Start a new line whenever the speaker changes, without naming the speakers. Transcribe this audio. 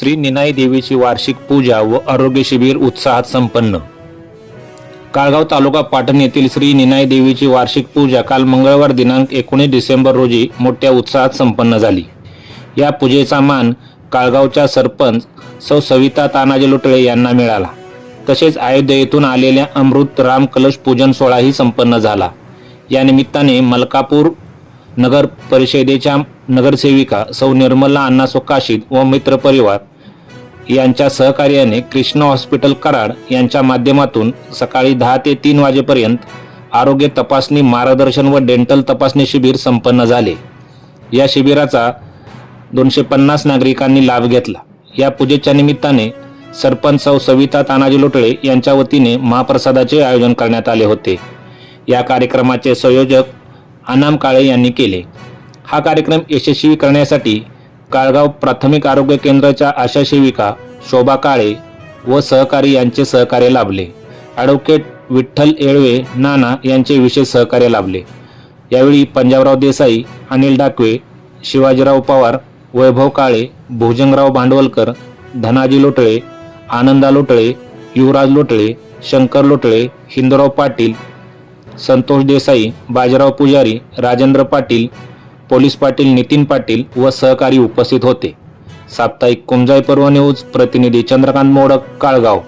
श्री निनाई देवीची वार्षिक पूजा व आरोग्य शिबिर उत्साहात संपन्न. काळगाव तालुका पाटण येथील श्री निनाई देवीची वार्षिक पूजा काल मंगळवार दिनांक एकोणीस डिसेंबर रोजी मोठ्या उत्साहात संपन्न झाली. या पूजेचा मान काळगावच्या सरपंच सौ सविता तानाजी लुटळे यांना मिळाला. तसेच अयोध्येतून आलेल्या अमृत राम कलश पूजन सोहळाही संपन्न झाला. या निमित्ताने मलकापूर नगर परिषदेच्या नगरसेविका सौ निर्मला अण्णा सुकाशीत व मित्र परिवार यांच्या सहकार्याने कृष्ण हॉस्पिटल कराड यांच्या माध्यमातून सकाळी दहा ते तीन वाजेपर्यंत आरोग्य तपासणी मार्गदर्शन व डेंटल तपासणी शिबिर संपन्न झाले. या शिबिराचा दोनशे पन्नास नागरिकांनी लाभ घेतला. या पूजेच्या निमित्ताने सरपंच सौ सविता तानाजी लोटळे यांच्या वतीने महाप्रसादाचे आयोजन करण्यात आले होते. या कार्यक्रमाचे संयोजक अनाम काळे यांनी केले. हा कार्यक्रम यशस्वी करण्यासाठी काळगाव प्राथमिक आरोग्य केंद्राच्या आशा सेविका शोभा काळे व सहकारी यांचे सहकार्य लाभले. ॲडव्होकेट विठ्ठल येळवे नाना यांचे विशेष सहकार्य लाभले. यावेळी पंजाबराव देसाई अनिल डाकवे शिवाजीराव पवार वैभव काळे भुजंगराव भांडवलकर धनाजी लोटळे आनंदा लोटळे युवराज लोटळे शंकर लोटळे हिंदूराव पाटील संतोष देसाई बाजीराव पुजारी राजेंद्र पाटील पोलीस पाटील नितीन पाटील व सहकारी उपस्थित होते. साप्ताहिक कुंजाई पर्व न्यूज प्रतिनिधी चंद्रकांत मोडक काळगाव.